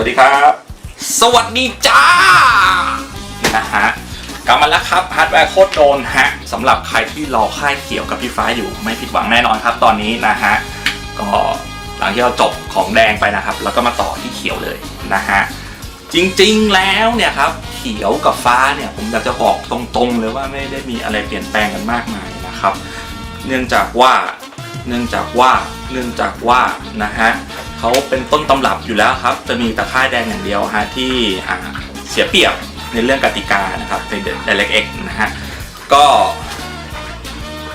ครับสวัสดีครับ สวัสดีจ้านะฮะกลับมาแล้วครับฮาร์ดแวร์โคตรโดนฮะสำหรับใครที่รอค่ายเขียวกับพี่ฟ้าอยู่ไม่ผิดหวังแน่นอนครับ ตอนนี้นะฮะก็หลังที่เราจบของแดงไปนะครับ แล้วก็มาต่อที่เขียวเลยนะฮะจริงๆแล้วเนี่ยครับเขียวกับฟ้าเนี่ยผมอยากจะบอกตรงๆเลยว่าไม่ได้มีอะไรเปลี่ยนแปลงกันมากมายนะครับ เนื่องจากว่าเนื่องจากว่าเนื่องจากว่านะฮะ เขาเป็นต้นตำรับอยู่แล้วครับ จะมีตะค่ายแดงอย่างเดียวฮะที่เสียเปรียบในเรื่องกติกานะครับใน Direct X นะฮะก็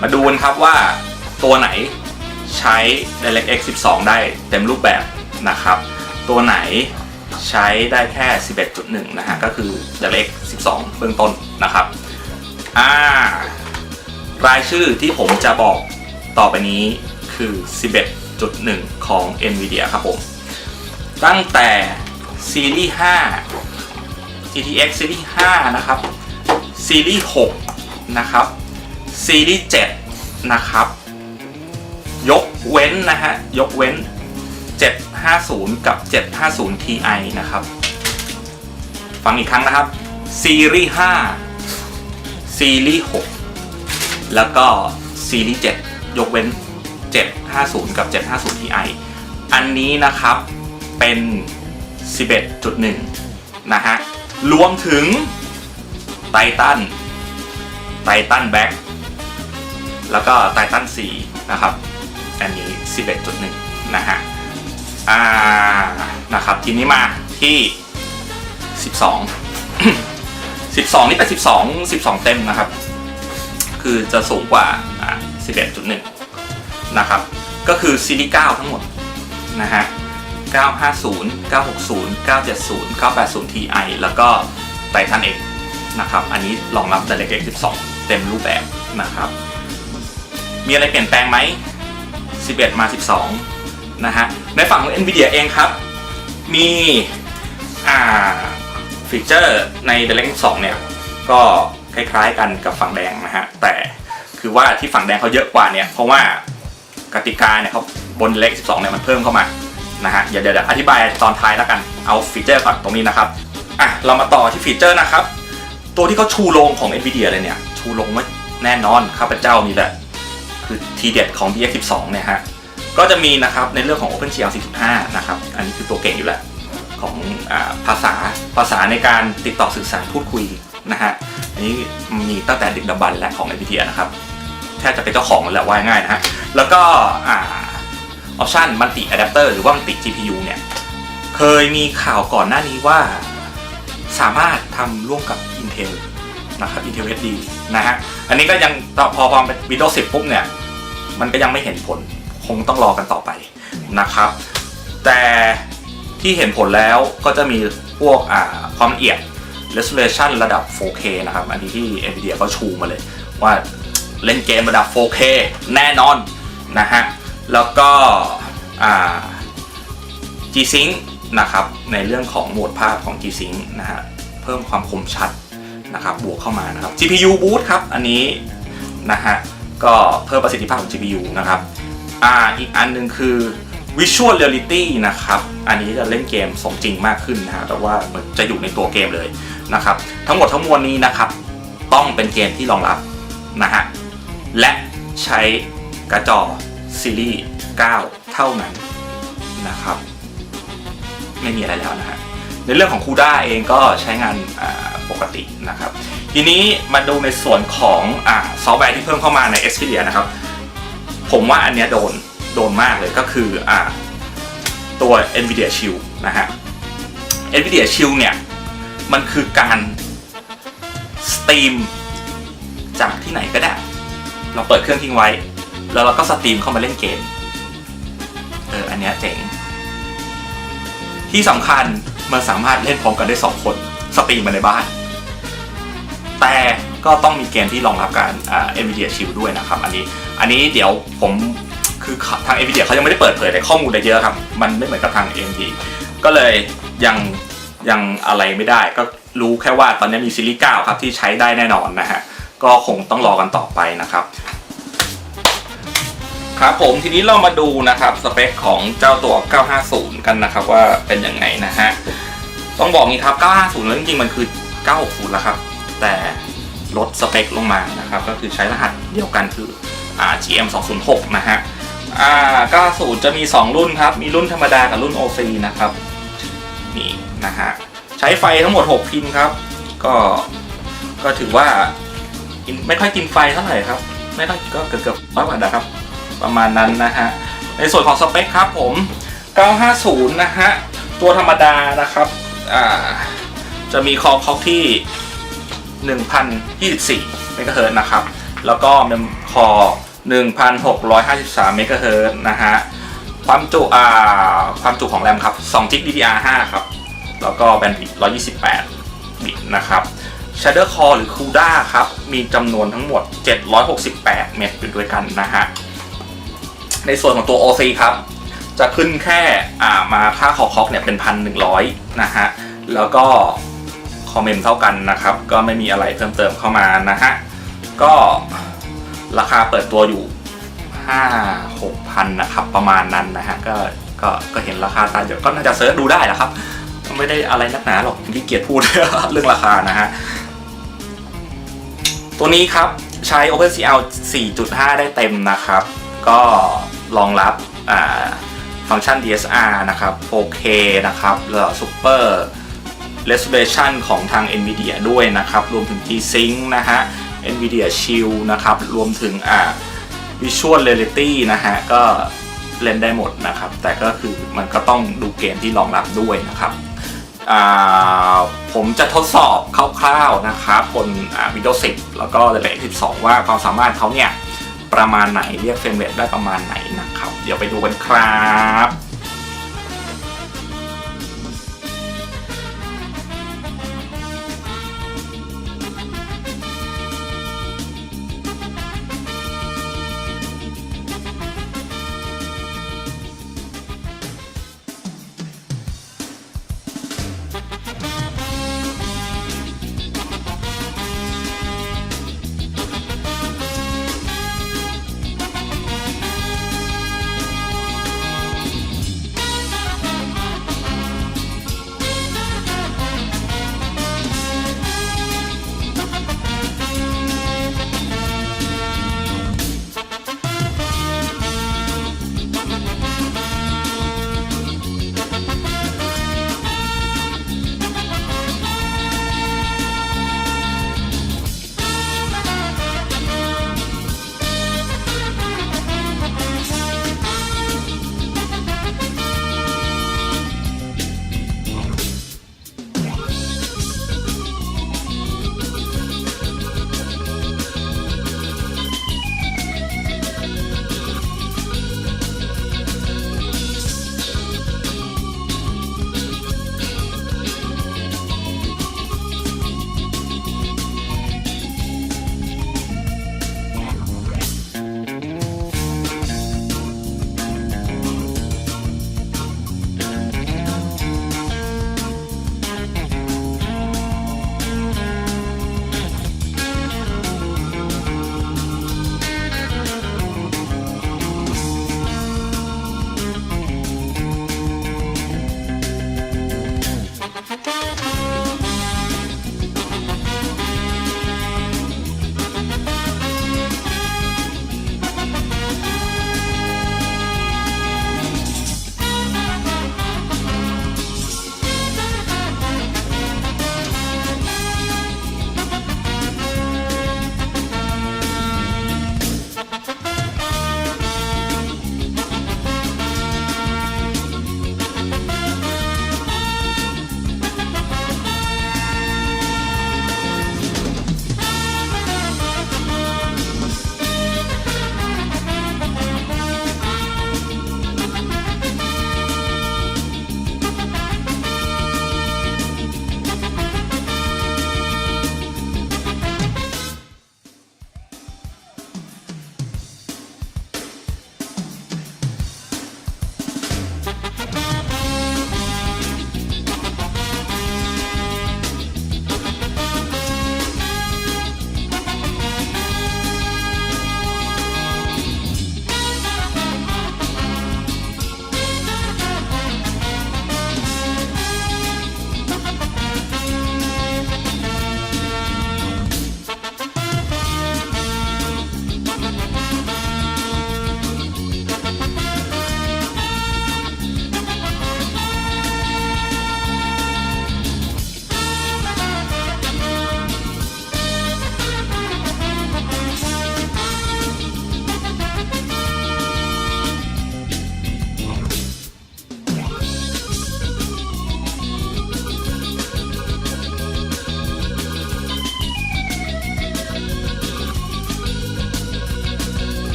มาดูกันครับว่าตัวไหนใช้ DirectX 12 ได้เต็มรูปแบบนะครับ ตัวไหนใช้ได้แค่ 11.1 นะฮะ ก็คือ DirectX 12 เบื้องต้นนะครับ อ่า รายชื่อที่ผมจะบอกต่อไปนี้คือ 1.1 ของ NVIDIA ครับผม ตั้งแต่ซีรีส์ 5 GTX ซีรีส์ 5 นะครับ ซีรีส์ 6 นะครับ ซีรีส์ 7 นะครับ ยกเว้นนะฮะ ยกเว้น 750 กับ 750 Ti นะครับ ฟังอีกครั้งนะครับ ซีรีส์ 5 ซีรีส์ 6 แล้วก็ซีรีส์ 7 ยกเว้น 750 กับ 750 Ti อันนี้นะครับเป็น 11.1 นะฮะ รวมถึงไททันไททันแบ็กแล้วก็ไททัน4นะครับ อันนี้ 11.1 นะฮะ อ่า นะครับ ทีนี้มาที่ 12 12 นี่เป็น12 12 เต็มนะครับ คือจะสูงกว่าอ่า11.1 นะครับ ก็คือซีรีส์9ทั้งหมดนะฮะ 950 960 970 980 Ti แล้วก็ไททัน X นะครับ อันนี้รองรับ DirectX 12 เต็มรูปแบบนะครับ มีอะไรเปลี่ยนแปลงไหม 11 มา 12 นะฮะ ในฝั่งของ NVIDIA เองครับ มีอ่าฟีเจอร์ใน DirectX 12 เนี่ย ก็คล้ายๆกันกับฝั่งแดงนะฮะ แต่คือว่าที่ฝั่งแดงเขาเยอะกว่าเนี่ย เพราะว่า กติกาเนี่ยเขาบน DirectX 12เนี่ยมันเพิ่มเข้ามานะฮะเดี๋ยวเดี๋ยวอธิบายตอนท้ายแล้วกันเอาฟีเจอร์ก่อนตรงนี้นะครับอะเรามาต่อที่ฟีเจอร์นะครับ ตัวที่เขาชูโรงของ NVIDIA เลยเนี่ย ชูโรงไว้แน่นอนข้าพเจ้านี่แหละ คือทีเด็ดของ DX 12 เนี่ยฮะก็จะมีนะครับในเรื่องของ OpenGL 45 นะครับ อันนี้คือตัวเก่งอยู่แล้วของอภาษาภาษาในการติดต่อสื่อสารพูดคุยนะฮะอันนี้มีตั้งแต่ดึกดำบรรพ์และของ NVIDIA นะครับ แทบจะเป็นเจ้าของแล้วว่าง่ายนะฮะ แล้วก็ออปชันมันติอะแดปเตอร์หรือว่ามันติ GPU เนี่ย เคยมีข่าวก่อนหน้านี้ว่าสามารถทำร่วมกับ Intel นะครับ Intel HD นะฮะ อันนี้ก็ยังต่อพอพอเป็น Windows 10 ปุ๊บเนี่ย มันก็ยังไม่เห็นผลคงต้องรอกันต่อไปนะครับ แต่ที่เห็นผลแล้วก็จะมีพวกความละเอียด resolution ระดับ 4K นะครับ อันนี้ที่ NVIDIA ก็ชูมาเลยว่า เล่นเกมระดับ 4K แน่นอนนะฮะ แล้วก็ G-Sync นะครับ ในเรื่องของโหมดภาพของ G-Sync นะฮะ เพิ่มความคมชัดนะครับ บวกเข้ามานะครับ GPU Boost ครับ อันนี้นะฮะ ก็เพิ่มประสิทธิภาพของ GPU นะครับอ่าอีกอันหนึ่งคือ Visual Reality นะครับ อันนี้จะเล่นเกมสมจริงมากขึ้นนะฮะแต่ว่ามือนจะอยู่ในตัวเกมเลยนะครับ ทั้งหมดทั้งมวลนี้นะครับ ต้องเป็นเกมที่รองรับนะฮะ และใช้กระจอซีรีส์ 9 เท่านั้นนะครับ ไม่มีอะไรแล้วนะฮะในเรื่องของ CUDA เองก็ใช้งานปกตินะครับ ทีนี้มาดูในส่วนของอซอฟต์แวร์ที่เพิ่มเข้ามาใน Xperia นะครับ ผมว่าอันเนี้ยโดนโดนมากเลยก็คืออตัว NVIDIA Shield นะฮะ NVIDIA Shield เนี่ย มันคือการสตรีมจากที่ไหนก็ได้ เราเปิดเครื่องทิ้งไว้ แล้วเราก็สตรีมเข้ามาเล่นเกม เออ อันเนี้ยเจ๋ง ที่สำคัญมันสามารถเล่นพร้อมกันได้ 2 คนสตรีมมาในบ้าน แต่ก็ต้องมีเกมที่รองรับการอ่า NVIDIA Shield ด้วยนะครับ อันนี้ อันนี้เดี๋ยวผมคือทาง NVIDIA เขายังไม่ได้เปิดเผยแต่ข้อมูลอะไรเยอะครับ มันไม่เหมือนกับทาง AMD ก็เลยยังยังอะไรไม่ได้ ก็รู้แค่ว่าตอนนี้มีซีรีส์9ครับที่ใช้ได้แน่นอนนะฮะ ก็คงต้องรอกันต่อไปนะครับ ครับผมทีนี้เรามาดูนะครับสเปคของเจ้าตัว 950 กันนะครับว่าเป็นยังไงนะฮะ ต้องบอกงี้ครับ 950 แล้วจริงๆ มันคือ 960 แล้วครับ แต่ลดสเปคลงมานะครับ ก็คือใช้รหัสเดียวกันคือ GM206 นะฮะอ่า90 จะมี 2 รุ่นครับ มีรุ่นธรรมดากับรุ่น OC นะครับ นี่นะฮะ ใช้ไฟทั้งหมด 6 พินครับ ก็ ก็ถือว่า กินไม่ค่อยกินไฟเท่าไหร่ครับ ไม่ค่อยก็เกือบเกือบร้อยวัตต์นะครับ ประมาณนั้นนะฮะ ในส่วนของสเปคครับผม 950 นะฮะ ตัวธรรมดานะครับอ่าจะมีคอคอกที่1024เมกะเฮิรตซ์นะครับ แล้วก็เมมคอ1653เมกะเฮิรตซ์นะฮะ ความจุอ่าความจุของแรมครับ2 g b DDR5 ครับ แล้วก็แบนด์วิดต์128 บิตนะครับ Shader Core หรือ CUDA ครับ มีจำนวนทั้งหมด 768 เมตรอยู่ด้วยกันนะฮะ ในส่วนของตัว OC ครับ จะขึ้นแค่อ่ามาค่าคอคอกเนี่ยเป็นพันหนึ่งร้อยนะฮะ แล้วก็คอมเมนต์เท่ากันนะครับ ก็ไม่มีอะไรเพิ่มเติมเข้ามานะฮะ ก็ราคาเปิดตัวอยู่ 5 6พันนะครับ ประมาณนั้นนะฮะ ก็ก็ก็เห็นราคาตามเดี๋ยวก็น่าจะเซิร์ชดูได้แหละครับ ไม่ได้อะไรนักหนาหรอกผมขี้เกียจพูดเรื่องราคานะฮะ ตัวนี้ครับใช้ OpenCL 4.5 ได้เต็มนะครับ ก็รองรับฟังก์ชัน DSR นะครับ 4K นะครับแล้ว Super Resolution ของทาง NVIDIA ด้วยนะครับ รวมถึง G-Sync นะฮะ NVIDIA Shield นะครับ รวมถึงอ่า Visual Reality นะฮะ ก็เล่นได้หมดนะครับ แต่ก็คือมันก็ต้องดูเกมที่รองรับด้วยนะครับ ผมจะทดสอบคร่าวๆนะครับบน Windows 10 แล้วก็ DirectX 12 ว่าความสามารถเขาเนี่ย ประมาณไหนเรียกเฟรมเรทได้ประมาณไหนนะครับ เดี๋ยวไปดูกันครับ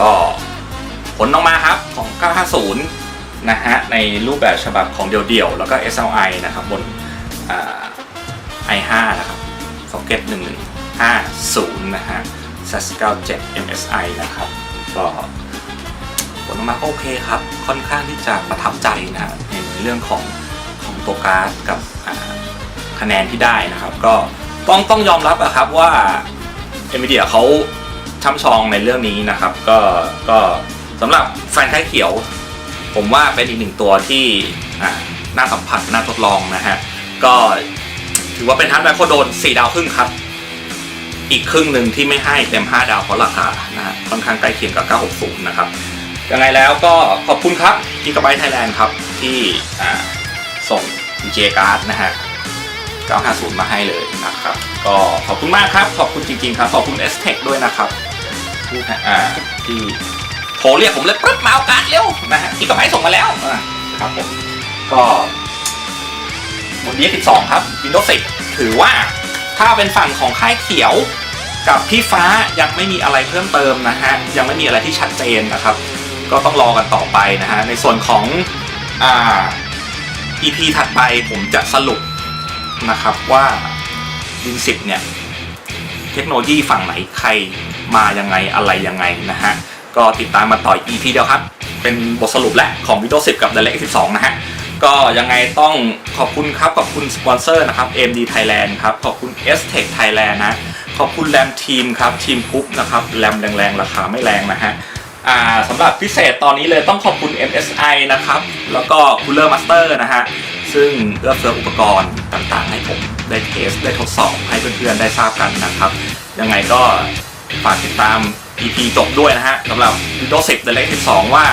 ก็ผลออกมาครับของ 950 นะฮะ ในรูปแบบฉบับของเดี่ยวๆ แล้วก็ SLI นะครับ บน i5 นะครับ Socket 1150 นะฮะ SAS97 MSI นะครับ ก็ผลออกมาก็โอเคครับ ค่อนข้างที่จะประทับใจนะในเรื่องของของตัวการ์ดกับคะแนนที่ได้นะครับ ก็ต้องต้องยอมรับอะครับว่า NVIDIA เขา ช่ำชองในเรื่องนี้นะครับ ก็ก็สำหรับแฟนค่ายเขียว ผมว่าเป็นอีกหนึ่งตัวที่น่าสัมผัสน่าทดลองนะฮะ ก็ถือว่าเป็นฮาร์ดแวร์โคโดน 4 ดาวครึ่งครับ อีกครึ่งหนึ่งที่ไม่ให้เต็ม 5 ดาวเพราะราคานะฮะค่อนข้างใกล้เคียงกับ 960 นะครับยังไงแล้วก็ขอบคุณครับ Gigabyte Thailand ครับ ที่ส่ง DJ card นะฮะ 950 มาให้เลยนะครับ ก็ขอบคุณมากครับ ขอบคุณจริงๆครับ ขอบคุณ s t e c h ด้วยนะครับ ที่อ่าที่โทรเรียกผมเลยปึ๊บมาเอาการ์ดเร็วนะฮะที่กับไม้ส่งมาแล้วอ่าครับผมก็บนนี้12 ครับ Windows 10 ถือว่าถ้าเป็นฝั่งของค่ายเขียวกับพี่ฟ้ายังไม่มีอะไรเพิ่มเติมนะฮะ ยังไม่มีอะไรที่ชัดเจนนะครับ ก็ต้องรอกันต่อไปนะฮะ ในส่วนของอ่า EP ถัดไปผมจะสรุปนะครับว่า Win 10 เนี่ย เทคโนโลยีฝั่งไหนใครมายังไงอะไรยังไงนะฮะ ก็ติดตามมาต่อ EP เดียวครับ เป็นบทสรุปและของ Windows 10 กับ Direct 12 นะฮะ ก็ยังไงต้องขอบคุณครับ ขอบคุณสปอนเซอร์นะครับ AMD Thailand ครับ ขอบคุณ s t e c h Thailand นะ ขอบคุณแรมทีมครับทีมพุกนะครับแรมแรงๆ ราคาไม่แรงนะฮะ อ่าสำหรับพิเศษตอนนี้เลยต้องขอบคุณ MSI นะครับ แล้วก็ Cooler Master นะฮะ ซึ่งเอื้อเฟื้ออุปกรณ์ต่างๆ ให้ผมได้เทส ได้ทดสอบให้เพื่อนๆ ได้ทราบกันนะครับ ยังไงก็ฝากติดตาม EP จบด้วยนะฮะสำหรับ Windows 10 Direct 12 ว่า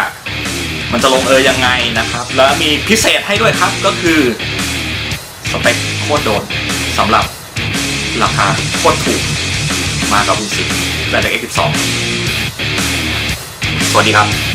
มันจะลงเอยยังไงนะครับ แล้วมีพิเศษให้ด้วยครับก็คือสเปคโคตรโดนสำหรับราคาโคตรถูกมากับ Win 10 Direct 12 สวัสดีครับ